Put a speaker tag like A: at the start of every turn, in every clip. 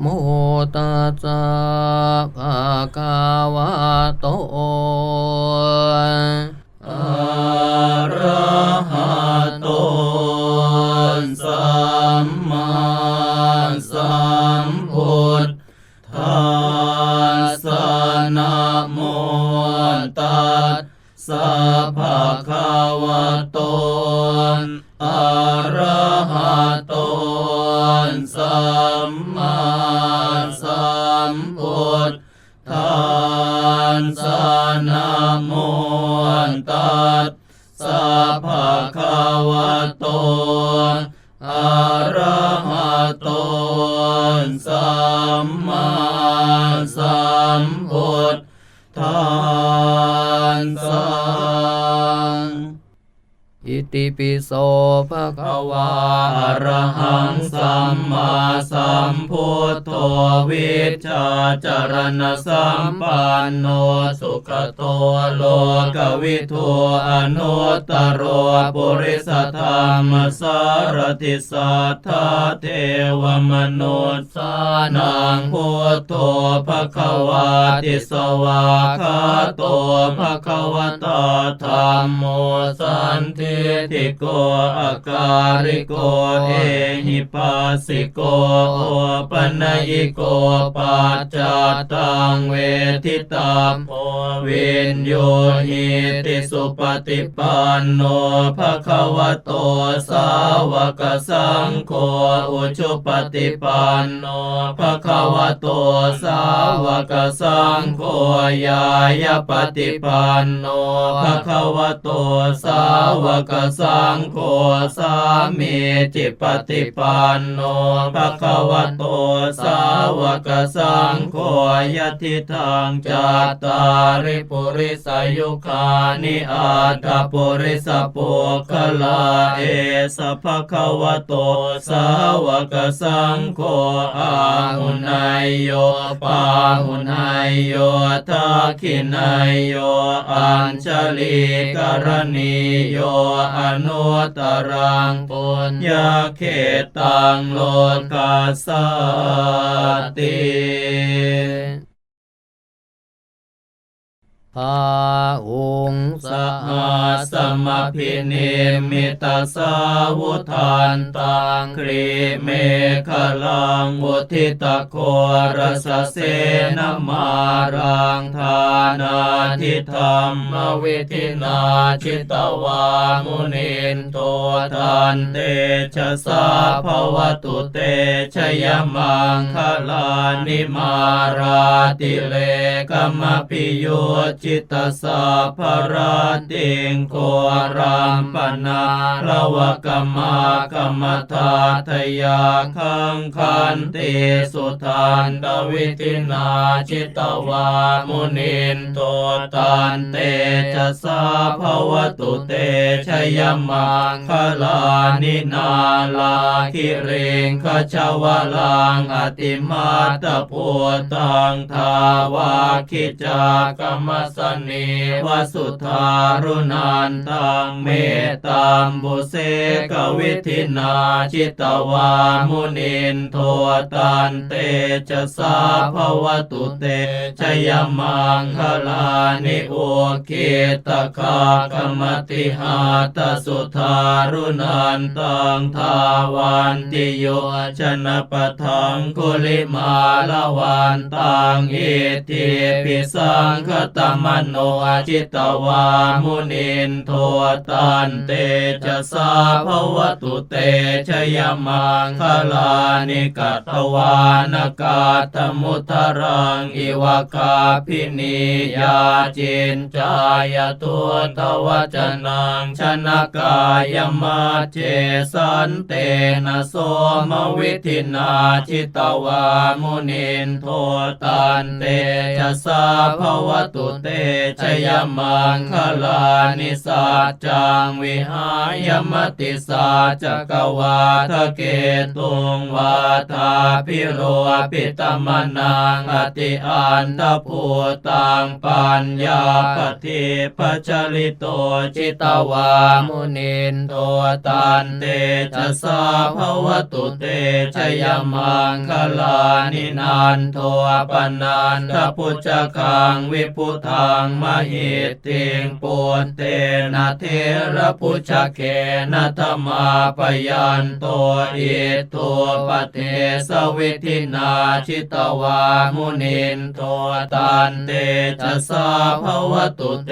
A: โมตัสสะภะคะวะโตอะระหะโตสัมมาสัมพุทธัสสะนะโมตัสสะภะคะวะโตอะ โมตัสสะภะคะวะโตอะระหะโตสัมมาสัมพุทธัสสะ อิติปิโสภะคะวาอะระหังสัมมาสัมพุทโธวิชาจารณสัมปันโนสุขโตโลกวิทูอนุตตรโปุริสธรรมสารติสัทธาเทวมนุษย์สานังพุทโธภะคะวาติสวาคาโตภะคะวะตาธรรมโมสันติติโกอาการิโกเอหิปัสสิโกโอปัญญิโกปัจจตังเวทิตามโพวินโยหิติสุปฏิปันโนภะคะวะโตสาวกสังโฆอุชุปฏิปันโนภะคะวะโตสาวกสังโฆยายปฏิปันโนภะคะวะโตสาวกสังโฆสามีจิปฏิปันโนภะคะวะโตสาวกสังโฆยะทิทางจัตตาริปุริสายุคานิอาตปุริสปุคลาเอสภะคะวะโตสาวกสังโฆอาหุนายโยปาหุนายโยทักขินายโยอัญชลีกรณีโยอนุตรังปุญญาเขตังโลกาสติ พาองค์สหัสมพินิมิตาสาวุธานตังครีเมฆลังวุทิตโครสเสนมารังทานาทิธรรมวิธินาชิตวามุนินโตทันเตชะสาภวตุเตชยมังคลานิมาราติเลกมปิโยจิตตสาภราติงโกรัมปนาละวะกมากรรมทาทยาคังคันติสุทานดวิตินาชิตวามุนินโตตันเตจะสาภวตุเตชยมังคลานินาลาคิเรงขชาวลังอติมาตพุตังทาวาคิจากรรมสสนีวสุธารุนันตังเมตตามบุเสกวิธินาชิตวามุนินโทตันเตจะสาภวตุเตชยมังคลานิโอเคตคากรรมติหาตสุธารุนันตังทาวันติโยชนะปทังกุลิมาลวันตังเอติปิสังคตมโนจิตวามุนินโทตันเตจะสาภวตุเตชยมังคลานิกัตวานกาตมุทรังอิวกาพินิยาจินจายตัวตวจนังชนะกายมาเจสันเตนะโสมวิธินาชิตวามุนินโทตันเตจะสาภวตุเตชยมังคลานิสัจจังวิหายมติสัจกวาทะเกตุงวาทาพิโรปิตมนังอติอันตภูตังปัญญาปฏิปัจลิโตจิตวามุนินโตตันเตจะสาภวตุเตชยมังคลานินันโทปนันทพุจคังวิพุทังมหิตติงปุตเตนะเทระพุจเคนะธรรมาปยันโตอิตัวปเทสวิธินาชิตวามุนินโทตันเตจะสาภวตุเต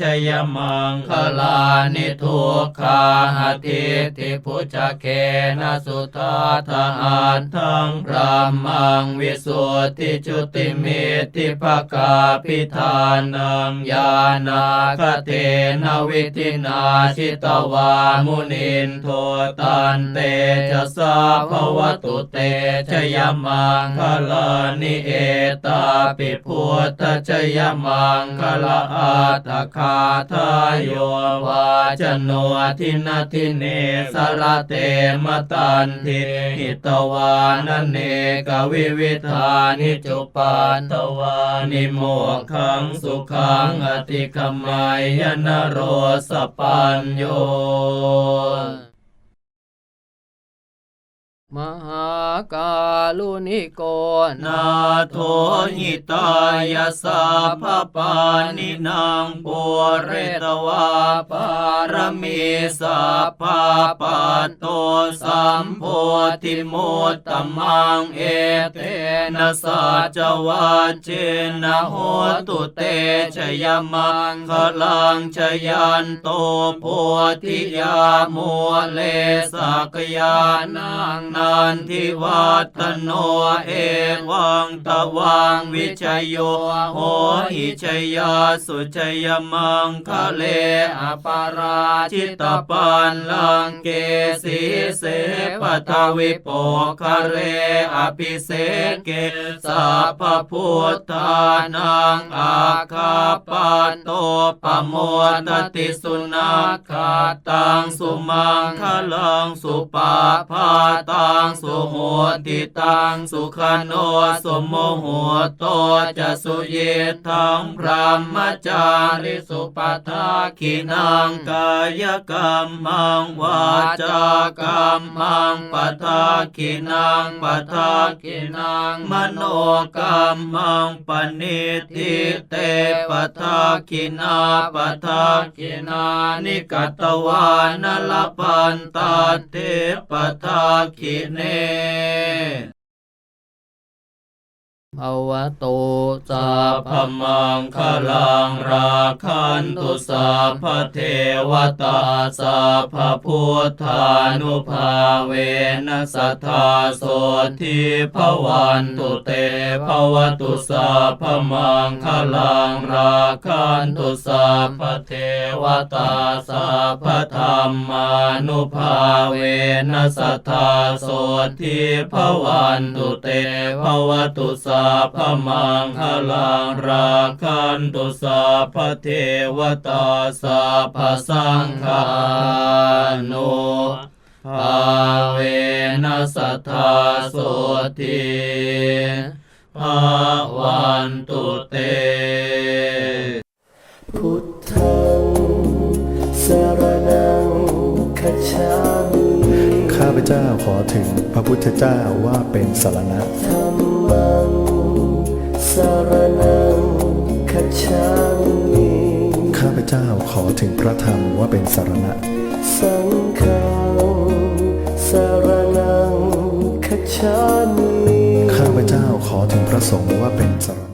A: ชยมังคลานิทุกขาหติติพุจเคนะสุทาทอันทั้งพระมังวิสุทธิจุติเมติภกาพิธานงญาณาคเทนวิธินาชิตวามุนินโทตันเตจะสาภวตุเตชยมังคลานิเอตาปิพุทธชยมังคลาอตคาทายโยวาจโนทินาทิเนสรเตมตันทิหิตวานเนกวิวิธานิจุปันตวานิโมขังสุขังอติกมายนโรสปัญโย มหากาลุนิโกนาโทหิตายาสาภปานินางปุเรตวาปารมีสัพพาปัตโตสัมโพธิมุตตมังเอเตนะสัจวาเจนะโหตุเตชยมังคลังชยันโตโพธิยามัวเลสักยานังนันทิวัตโนเอวังตวังวิชยโยโหหิชยาสุชยมังคะเลอปาราชิตปันลังเกสีเสปทวิปคะเรอภิเสเกสัพพุทธานังอาคาปันโตปโมตติสุนัขขะตังสุมังคะลังสุปาพาตังสุโหติตังสุขโนสมโมโหโตจะสุเยทังพรหมจาริสุปัทาคินังกายกรรมังวาจากรรมังปัทาคินังปัทาคินังมโนกรรมังปณิทิเตปัทาคินาปัทาคินานิกัตวานลปันตาเทปทาคิเน ภวโตสัพพมังคลังราคันตุสัพพเทวตาสัพพพุทธานุภาเวนัสธาโสทิภวันตุเตภวตุสัพพมังคลังราคันตุสัพพเทวตาสัพพธรรมานุภาเวนัสธาโสทิภวันตุเตภวตุสัพพมังคลังราคันตุสัพพเทวตาสัพพสังฆานุภาเวนัสทธาโสทิภาวันตุเต
B: พุทธังสารนังคัจฉามิ
C: ข้าพเจ้าขอถึงพระพุทธเจ้าว่าเป็นสารณะ
B: ธัมมั
C: ถึงพระธรรมว่าเป็นสารณะ
B: สังฆังสารนังคัจฉามิ
C: ข้าพเจ้าขอถึงพระสงฆ์ว่าเป็นสารณะ